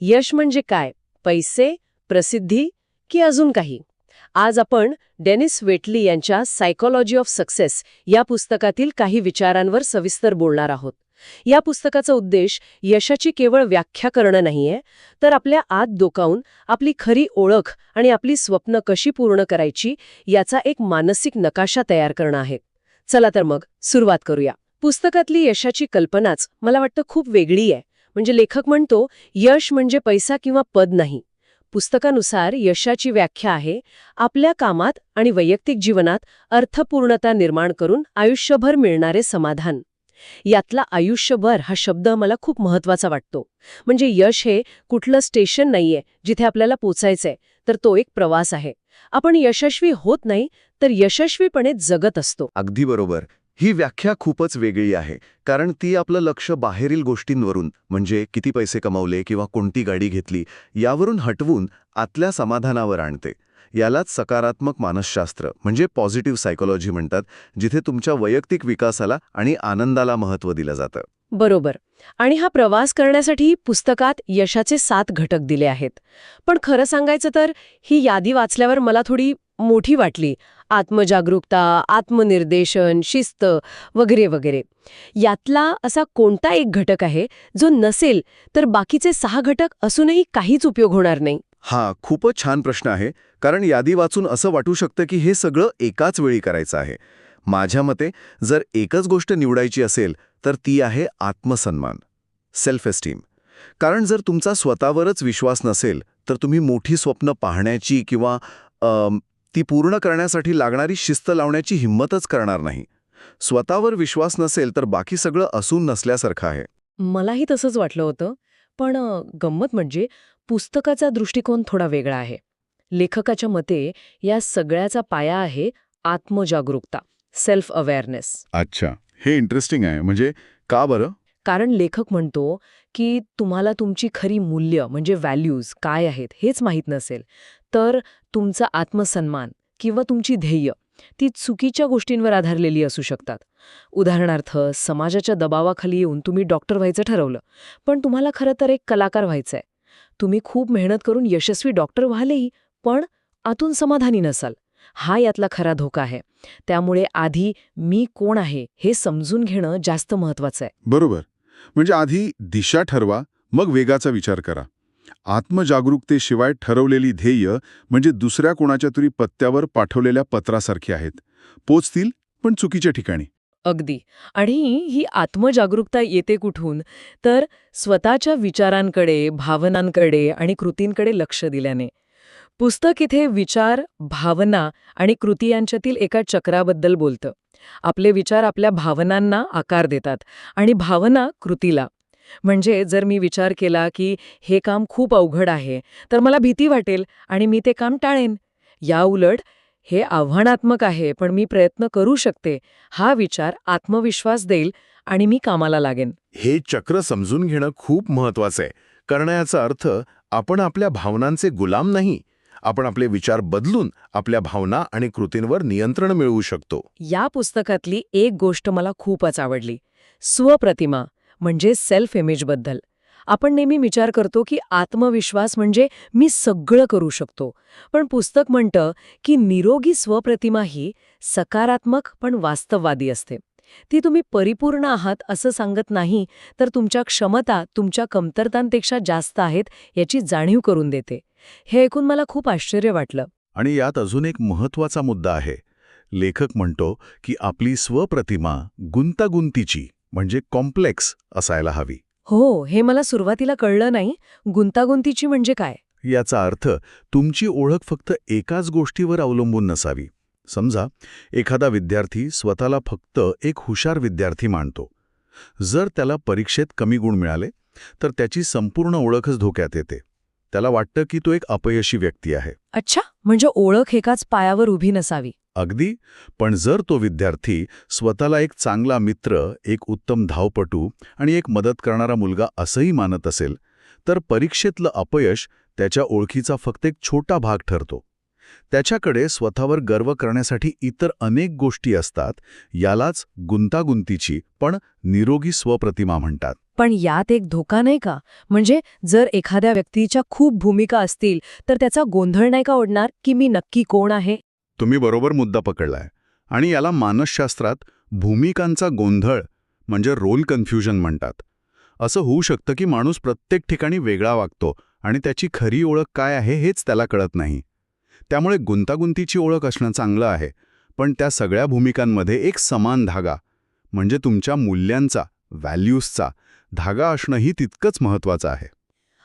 यश म्हणजे काय? पैसे प्रसिद्धी की अजून काही? आज आपण डेनिस वेटली यांच्या सायकोलॉजी ऑफ सक्सेस या पुस्तकातील काही विचारांवर सविस्तर बोलणार आहोत. या पुस्तकाचा उद्देश यशाची केवळ व्याख्या करणं नाहीये तर आपल्या आत डोकावून आपली खरी ओळख आणि आपली स्वप्न कशी पूर्ण करायची याचा एक मानसिक नकाशा तयार करणं आहे. चला तर मग सुरुवात करूया. पुस्तकातली यशाची कल्पनाच मला वाटतं खूप वेगळी आहे. म्हणजे लेखक म्हणतो यश म्हणजे पैसा किंवा पद नाही. पुस्तकानुसार यशाची व्याख्या आहे आपल्या कामात आणि वैयक्तिक जीवनात अर्थपूर्णता निर्माण करून आयुष्यभर मिळणारे समाधान. यातला आयुष्यभर हा शब्द मला खूप महत्त्वाचा वाटतो. म्हणजे यश हे कुठलं स्टेशन नाहीये जिथे आपल्याला पोचायचंय तर तो एक प्रवास आहे. आपण यशस्वी होत नाही तर यशस्वीपणे जगत असतो. अगदी बरोबर. ही व्याख्या खूपच वेगळी आहे कारण ती आपलं लक्ष बाहेरील गोष्टींवरून म्हणजे किती पैसे कमावले किंवा कोणती गाडी घेतली यावरून हटवून आतल्या समाधानावर आणते. यालाच सकारात्मक मानसशास्त्र म्हणजे पॉझिटिव्ह सायकोलॉजी म्हणतात जिथे तुमच्या वैयक्तिक विकासाला आणि आनंदाला महत्त्व दिलं जातं. बरोबर. आणि हा प्रवास करण्यासाठी पुस्तकात यशाचे सात घटक दिले आहेत. पण खरं सांगायचं तर ही यादी वाचल्यावर मला थोडी मोठी वाटली. आत्मजागरूकता आत्मनिर्देशन शिस्त वगैरे वगैरे. यातला असा कोणता एक घटक आहे जो नसेल तर बाकीचे सहा घटक असूनही काहीच उपयोग होणार नाही? हा खूपच छान प्रश्न आहे. कारण यादी वाचून असं वाटू शकतं की हे सगळं एकाच वेळी करायचं आहे. माझ्या मते जर एकच गोष्ट निवडायची असेल तर ती आहे आत्मसन्मान. सेल्फ एस्टीम कारण जर तुमचा स्वतःवरच विश्वास नसेल तर तुम्ही मोठी स्वप्न पाहण्याची किंवा ती पूर्ण करण्यासाठी लागणारी शिस्त लावण्याची हिंमतच करणार नाही. स्वतःवर विश्वास नसेल तर बाकी सगळं असून नसल्यासारखं आहे. मलाही तसंच वाटलं होतं पण गंमत म्हणजे पुस्तकाचा दृष्टिकोन थोडा वेगळा आहे. लेखकाच्या मते या सगळ्याचा पाया आहे आत्मजागरूकता सेल्फ अवेअरनेस अच्छा हे इंटरेस्टिंग आहे. म्हणजे का बरं? कारण लेखक म्हणतो की तुम्हाला तुमची खरी मूल्य म्हणजे व्हॅल्यूज काय आहेत हेच माहीत नसेल. तर तुमचा आत्मसन्मान किंवा तुमची ध्येय ती चुकीच्या गोष्टींवर आधारलेली असू शकतात. उदाहरणार्थ समाजाच्या दबावाखाली येऊन तुम्ही डॉक्टर व्हायचं ठरवलं पण तुम्हाला खरं तर एक कलाकार व्हायचंय. तुम्ही खूप मेहनत करून यशस्वी डॉक्टर व्हालेही पण आतून समाधानी नसाल. हा यातला खरा धोका आहे. त्यामुळे आधी मी कोण आहे हे समजून घेणं जास्त महत्वाचं आहे. बरोबर. म्हणजे आधी दिशा ठरवा मग वेगाचा विचार करा. आत्मजागरूकतेशिवाय ठरवलेली ध्येय म्हणजे दुसऱ्या कोणाच्या तरी पत्त्यावर पाठवलेल्या पत्रासारखी आहेत. पोचतील पण चुकीच्या ठिकाणी. अगदी. आणि ही आत्मजागरूकता येते कुठून? तर स्वतःच्या विचारांकडे भावनांकडे आणि कृतींकडे लक्ष दिल्याने. पुस्तक इथे विचार भावना आणि कृती यांच्यातील एका चक्राबद्दल बोलतं. आपले विचार आपल्या भावनांना आकार देतात आणि भावना कृतीला. म्हणजे जर मी विचार केला की हे काम खूप अवघड आहे तर मला भीती वाटेल आणि मी ते काम टाळेन. याउलट हे आव्हानात्मक आहे पण मी प्रयत्न करू शकते. हा विचार आत्मविश्वास देईल आणि मी कामाला लागेन. हे चक्र समजून घेणं खूप महत्वाचं आहे. कारण याचा अर्थ आपण आपल्या भावनांचे गुलाम नाही आपण आपले विचार बदलून आपल्या भावना आणि कृतींवर नियंत्रण मिळवू शकतो. या पुस्तकातली एक गोष्ट मला खूपच आवडली. स्वप्रतिमा म्हणजे सेल्फ इमेजबद्दल आपण नेहमी विचार करतो की आत्मविश्वास म्हणजे मी सगळं करू शकतो. पण पुस्तक म्हणतं की निरोगी स्वप्रतिमा ही सकारात्मक पण वास्तववादी असते. ती तुम्ही परिपूर्ण आहात असं सांगत नाही तर तुमच्या क्षमता तुमच्या कमतरतांपेक्षा जास्त आहेत याची जाणीव करून देते. हे ऐकून मला खूप आश्चर्य वाटलं. आणि यात अजून एक महत्त्वाचा मुद्दा आहे. लेखक म्हणतो की आपली स्वप्रतिमा गुंतागुंतीची म्हणजे कॉम्प्लेक्स असायला हवी. हो हे मला सुरुवातीला कळलं नाही. गुंतागुंतीची म्हणजे काय? याचा अर्थ तुमची ओळख फक्त एकाच गोष्टीवर अवलंबून नसावी. समजा एखादा विद्यार्थी स्वतःला फक्त एक हुशार विद्यार्थी मानतो. जर त्याला परीक्षेत कमी गुण मिळाले तर त्याची संपूर्ण ओळखच धोक्यात येते. त्याला वाटतं की तो एक अपयशी व्यक्ती आहे. अच्छा म्हणजे ओळख एकाच पायावर उभी नसावी. अगदी पण जर तो विद्यार्थी स्वतःला एक चांगला मित्र एक उत्तम धावपटू आणि एक मदत करणारा मुलगा असंही मानत असेल तर परीक्षेतलं अपयश त्याच्या ओळखीचा फक्त एक छोटा भाग ठरतो. त्याच्याकडे स्वतःवर गर्व करण्यासाठी इतर अनेक गोष्टी असतात यालाच गुंतागुंतीची पण निरोगी स्वप्रतिमा म्हणतात. पण यात एक धोका नाही का? म्हणजे जर एखाद्या व्यक्तीच्या खूप भूमिका असतील तर त्याचा गोंधळ नाही का ओढणार की मी नक्की कोण आहे? तुम्ही बरोबर मुद्दा पकडलाय. आणि याला मानसशास्त्रात भूमिकांचा गोंधळ म्हणजे रोल कन्फ्युजन म्हणतात. असं होऊ शकतं की माणूस प्रत्येक ठिकाणी वेगळा वागतो आणि त्याची खरी ओळख काय आहे हेच त्याला कळत नाही. त्यामुळे गुंतागुंतीची ओळख असणं चांगलं आहे पण त्या सगळ्या भूमिकांमध्ये एक समान धागा म्हणजे तुमच्या मूल्यांचा व्हॅल्यूजचा धागा असणंही तितकंच महत्त्वाचं आहे.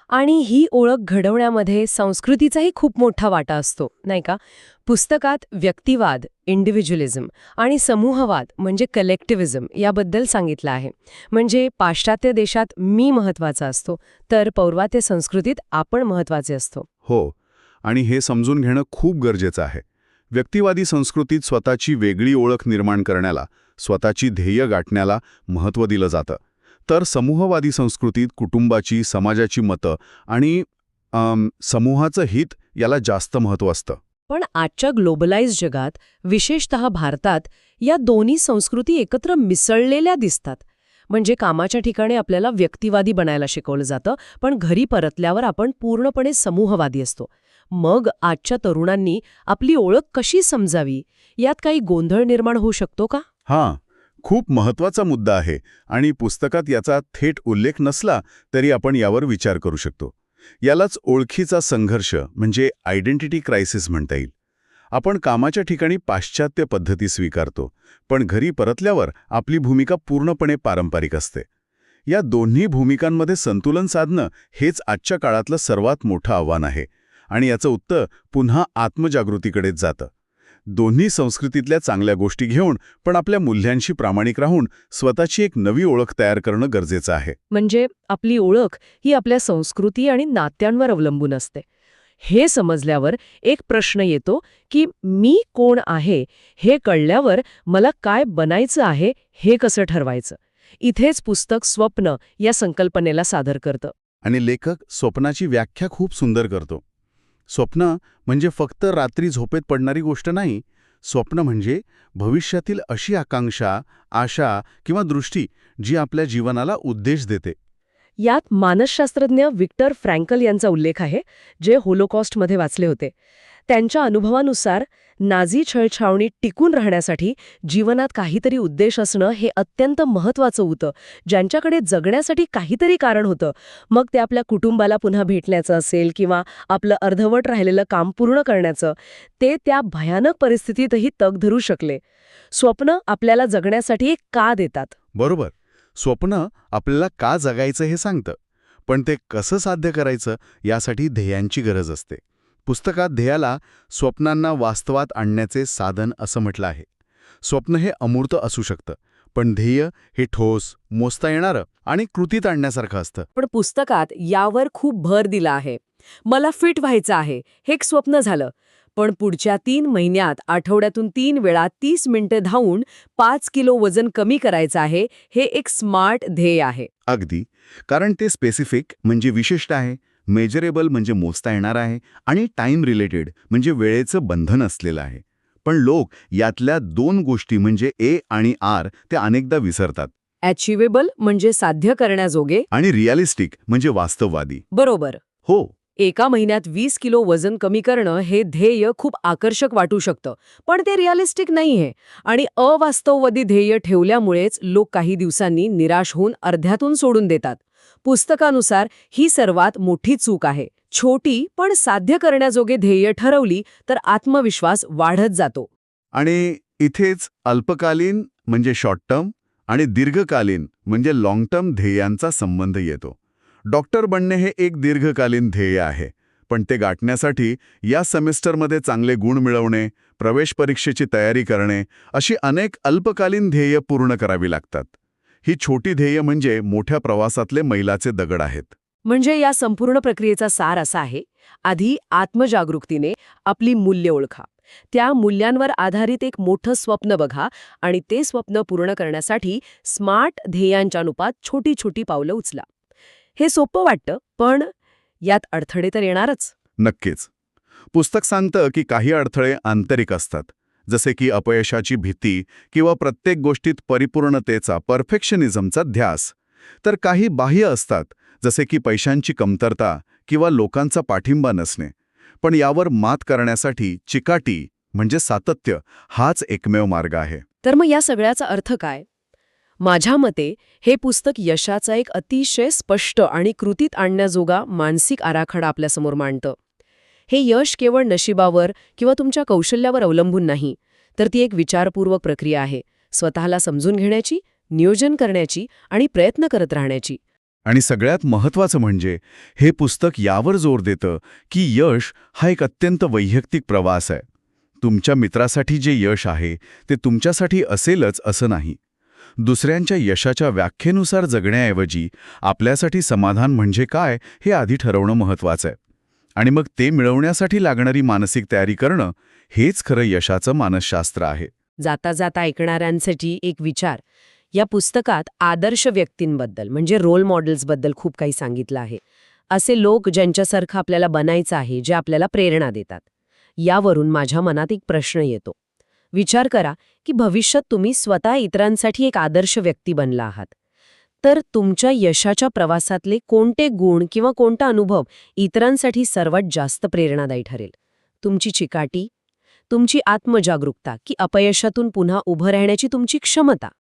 आणि ही ओळख घडवण्यामध्ये संस्कृतीचाही खूप मोठा वाटा असतो नाही का? पुस्तकात व्यक्तिवाद इंडिव्हिज्युअलिझम आणि समूहवाद म्हणजे कलेक्टिव्हिझम याबद्दल सांगितलं आहे. म्हणजे पाश्चात्य देशात मी महत्त्वाचा असतो तर पौर्वात्य संस्कृतीत आपण महत्त्वाचे असतो. हो आणि हे समजून घेणं खूप गरजेचं आहे. व्यक्तिवादी संस्कृतीत स्वतःची वेगळी ओळख निर्माण करण्याला स्वतःची ध्येय गाठण्याला महत्त्व दिलं जातं. तर समूहवादी संस्कृतीत कुटुंबाची समाजाची मतं आणि समूहाचं हित याला जास्त महत्त्व असतं. पण आजच्या ग्लोबलाइज जगात विशेषत भारतात या दोन्ही संस्कृती एकत्र मिसळलेल्या दिसतात. म्हणजे कामाच्या ठिकाणी आपल्याला व्यक्तिवादी बनायला शिकवलं जातं पण घरी परतल्यावर आपण पूर्णपणे समूहवादी असतो. मग आजच्या तरुणांनी आपली ओळख कशी समजावी? यात काही गोंधळ निर्माण होऊ शकतो का? हां खूप महत्त्वाचा मुद्दा आहे आणि पुस्तकात याचा थेट उल्लेख नसला तरी आपण यावर विचार करू शकतो. यालाच ओळखीचा संघर्ष म्हणजे आयडेंटिटी क्रायसिस म्हणता येईल. आपण कामाच्या ठिकाणी पाश्चात्य पद्धती स्वीकारतो पण घरी परतल्यावर आपली भूमिका पूर्णपणे पारंपरिक असते. या दोन्ही भूमिकांमध्ये संतुलन साधणं हेच आजच्या काळातलं सर्वात मोठं आव्हान आहे आणि याचं उत्तर पुन्हा आत्मजागृतीकडेच जातं. दोन्ही संस्कृतीतल्या चांगल्या गोष्टी घेऊन पण आपल्या मूल्यांशी प्रामाणिक राहून स्वतःची एक नवी ओळख तयार करणं गरजेचं आहे. म्हणजे आपली ओळख ही आपल्या संस्कृती आणि नात्यांवर अवलंबून असते. हे समजल्यावर एक प्रश्न येतो की मी कोण आहे हे कळल्यावर मला काय बनायचं आहे हे कसं ठरवायचं? इथेच पुस्तक स्वप्न या संकल्पनेला सादर करतं. आणि लेखक स्वप्नाची व्याख्या खूप सुंदर करतो. स्वप्न म्हणजे फक्त रात्री झोपेत पडणारी गोष्ट नाही. स्वप्न म्हणजे भविष्यातील अशी आकांक्षा आशा किंवा दृष्टी जी आपल्या जीवनाला उद्देश देते. यात मानसशास्त्रज्ञ विक्टर फ्रँकल यांचा उल्लेख आहे जे होलोकॉस्टमध्ये वाचले होते. त्यांच्या अनुभवानुसार नाझी छळछावणी टिकून राहण्यासाठी जीवनात काहीतरी उद्देश असणं हे अत्यंत महत्वाचं होतं. ज्यांच्याकडे जगण्यासाठी काहीतरी कारण होतं. मग ते आपल्या कुटुंबाला पुन्हा भेटण्याचं असेल किंवा आपलं अर्धवट राहिलेलं काम पूर्ण करण्याचं ते त्या भयानक परिस्थितीतही तग धरू शकले. स्वप्न आपल्याला जगण्यासाठी एक का देतात? बरोबर. स्वप्न आपल्याला का जगायचं हे सांगतं. पण ते कसं साध्य करायचं यासाठी ध्येयांची गरज असते. पुस्तकात ध्येयाला स्वप्नांना वास्तवात आणण्याचे साधन असं म्हटलं आहे. स्वप्न हे अमूर्त असू शकतं पण ध्येय हे ठोस मोजता येणारं आणि कृतीत आणण्यासारखं असतं. पण पुस्तकात यावर खूप भर दिला आहे. मला फिट व्हायचं आहे हे एक स्वप्न झालं. पण पुढच्या तीन महिन्यात आठवड्यातून तीन वेळा तीस मिनिटं धावून पाच किलो वजन कमी करायचं आहे हे एक स्मार्ट ध्येय आहे. अगदी. कारण ते स्पेसिफिक म्हणजे विशिष्ट आहे. मेजरेबल म्हणजे मोजता येणार आहे आणि टाईम रिलेटेड म्हणजे वेळेचं बंधन असलेलं आहे. पण लोक यातल्या दोन गोष्टी म्हणजे ए आणि आर ते अनेकदा विसरतात. अचिवेबल म्हणजे साध्य करण्याजोगे. आणि रिअलिस्टिक म्हणजे वास्तववादी. बरोबर. हो. एका महिन्यात वीस किलो वजन कमी करणं हे ध्येय खूप आकर्षक वाटू शकतं. पण ते रिअलिस्टिक नाहीये. आणि अवास्तववादी ध्येय ठेवल्यामुळेच लोक काही दिवसांनी निराश होऊन अर्ध्यातून सोडून देतात. पुस्तकानुसार ही सर्वात मोठी चूक आहे. छोटी पण साध्य करण्याजोगे ध्येय ठरवली तर आत्मविश्वास वाढत जातो. आणि इथेच अल्पकालीन म्हणजे शॉर्ट टर्म आणि दीर्घकालीन म्हणजे लाँग टर्म ध्येयांचा संबंध येतो. डॉक्टर बनणे हे एक दीर्घकालीन ध्येय आहे पण ते गाठण्यासाठी या सेमिस्टरमध्ये चांगले गुण मिळवणे प्रवेश परीक्षेची तयारी करणे अशी अनेक अल्पकालीन ध्येय पूर्ण करावी लागतात. ही छोटी ध्येय म्हणजे मोठ्या प्रवासातले मैलाचे दगड आहेत. म्हणजे या संपूर्ण प्रक्रियेचा सार असा आहे आधी आत्मजागरूकतीने आपली मूल्य ओळखा. त्या मूल्यांवर आधारित एक मोठं स्वप्न बघा आणि ते स्वप्न पूर्ण करण्यासाठी स्मार्ट ध्येयांच्या अनुपात छोटी छोटी पावलं उचला. हे सोपं वाटतं पण यात अडथळे तर येणारच. नक्कीच. पुस्तक सांगतं की काही अडथळे आंतरिक असतात. जसे की अपयशाची भीती किंवा प्रत्येक गोष्टीत परिपूर्णतेचा परफेक्शनिझमचा ध्यास. तर काही बाह्य असतात जसे की पैशांची कमतरता किंवा लोकांचा पाठिंबा नसणे. पण यावर मात करण्यासाठी चिकाटी म्हणजे सातत्य हाच एकमेव मार्ग आहे. तर मग या सगळ्याचा अर्थ काय? माझ्या मते हे पुस्तक यशाचा एक अतिशय स्पष्ट आणि कृतीत आणण्याजोगा मानसिक आराखडा आपल्यासमोर मांडतं. हे यश केवळ नशिबावर किंवा तुमच्या कौशल्यावर अवलंबून नाही तर ती एक विचारपूर्वक प्रक्रिया आहे. स्वतःला समजून घेण्याची नियोजन करण्याची आणि प्रयत्न करत राहण्याची. आणि सगळ्यात महत्त्वाचं म्हणजे हे पुस्तक यावर जोर देतं की यश हा एक अत्यंत वैयक्तिक प्रवास आहे. तुमच्या मित्रासाठी जे यश आहे ते तुमच्यासाठी असेलच असं नाही. दुसऱ्यांच्या यशाच्या व्याख्येनुसार जगण्याऐवजी आपल्यासाठी समाधान म्हणजे काय हे आधी ठरवणं महत्त्वाचं आहे. आणि मग ते मिळवण्यासाठी लागणारी मानसिक तयारी करणं हेच खरं यशाचं मानसशास्त्र आहे. जाता जाता ऐकणाऱ्यांसाठी एक विचार. या पुस्तकात आदर्श व्यक्तींबद्दल म्हणजे रोल मॉडेल्सबद्दल खूप काही सांगितलं आहे. असे लोक ज्यांच्यासारखं आपल्याला बनायचं आहे जे आपल्याला प्रेरणा देतात. यावरून माझ्या मनात एक प्रश्न येतो. विचार करा की भविष्यात तुम्ही स्वतः इतरांसाठी एक आदर्श व्यक्ती बनला आहात. तर तुमच्या यशाच्या प्रवासातले कोणते गुण किंवा कोणता अनुभव इतरांसाठी सर्वात जास्त प्रेरणादायी ठरेल? तुमची चिकाटी तुमची आत्मजागरूकता की अपयशातून पुन्हा उभं राहण्याची तुमची क्षमता?